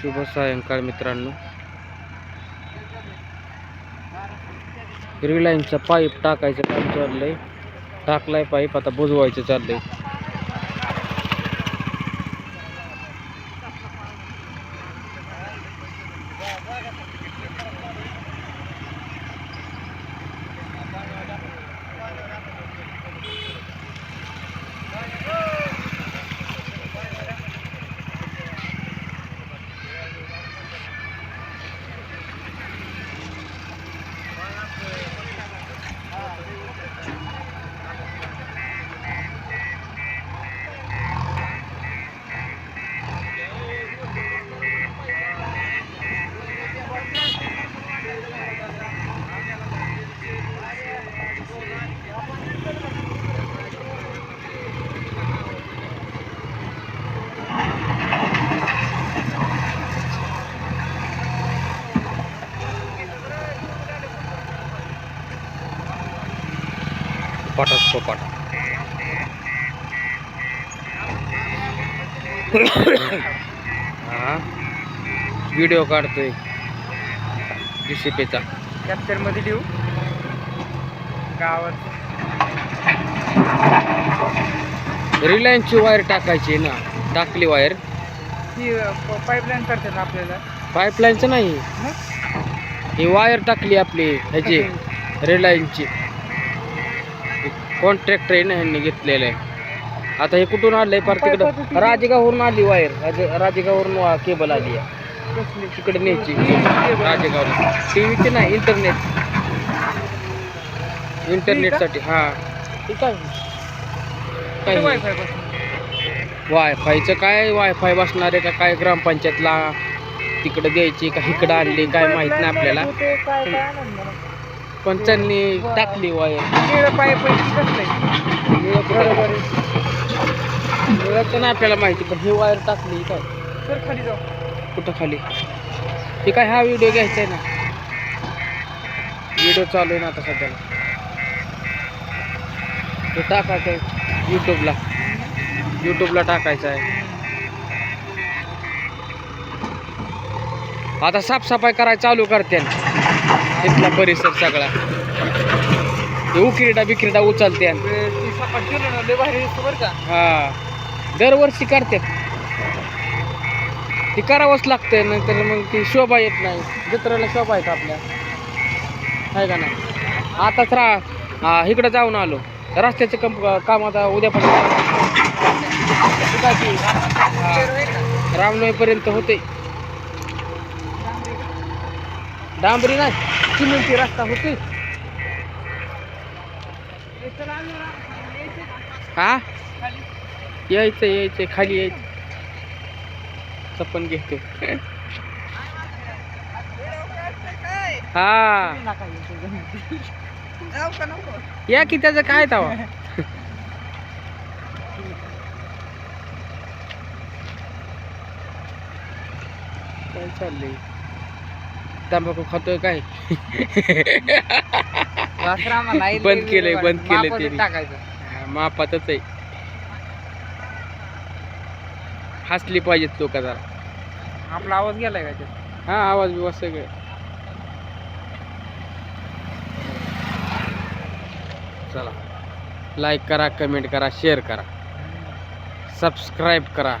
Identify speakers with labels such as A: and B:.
A: शुभ सायंकाळ मित्रांनो. रिलायन्सचा पाईप टाकायचं काम चाललंय. टाकलाय पाईप आता बुजवायचं चाललंय. पटाच पट हा व्हिडिओ काढतोय जीसीपीचा
B: कॅप्चरमध्ये देऊ। गावात।
A: रिलायन्सची वायर टाकायची ना टाकली वायर
B: ती पाईपलाईन करतात आपल्याला.
A: पाईपलाईनचं नाही. ही वायर टाकली आपली ह्याची रिलायन्सची कॉन्ट्रॅक्टर ह्यांनी घेतलेलं आहे. आता हे कुठून आलंय फार तिकडं? राजेगाववरून आली वायर. राजे- राजेगाववरून वा- केबल आली आहे. तिकडे न्यायची. राजेगावला. टीव्हीची नाही इंटरनेट इंटरनेटसाठी हा. ठीक आहे वायफायचं काय? वायफाय बसणार आहे का? काय ग्रामपंचायतला तिकडे द्यायची का? इकडं आणली? काय माहीत नाही आपल्याला. पण त्यांनी टाकली वायर
B: निळं पाईप? बरोबर
A: नाही. आपल्याला माहिती पण ही वायर टाकली काय
B: सर खाली जाऊ.
A: कुठं खाली? हे काय हा व्हिडिओ घ्यायचा आहे ना? व्हिडिओ चालू आहे ना आता सध्याला. तो टाकायचा आहे यूट्यूबला यूट्यूबला टाकायचा आहे आता साफसफाई करायला चालू करते इथला परिसर सगळा. ते उकिरडा बिकिरडा उचलते हा. दरवर्षी करतात. ती करावंच लागतंय नंतर मग ती शोभा येत नाही. जत्रेला शोभा येत आपल्या. आहे का नाही? आताच रा इकडं जाऊन आलो. रस्त्याचं कम काम आता उद्यापासून रामनवमीपर्यंत होते डांबरी नाही? सिमेंटची रस्ता होते. हा? यायचं यायचं खाली यायचं. चप्पन घेतो. हा. या की त्याचं काय तवा? काय चाललंय? तंबाखू खातोय काय? बंद केलंय, बंद केलंय.
B: टाकायचं.
A: हा, मापातच आहे. हसली पाहिजेत लोक जरा.
B: आपला आवाज गेलाय का त्यात?
A: हा आवाज बिवाज सगळे. चला. लाईक करा कमेंट करा शेअर करा. सबस्क्राईब करा.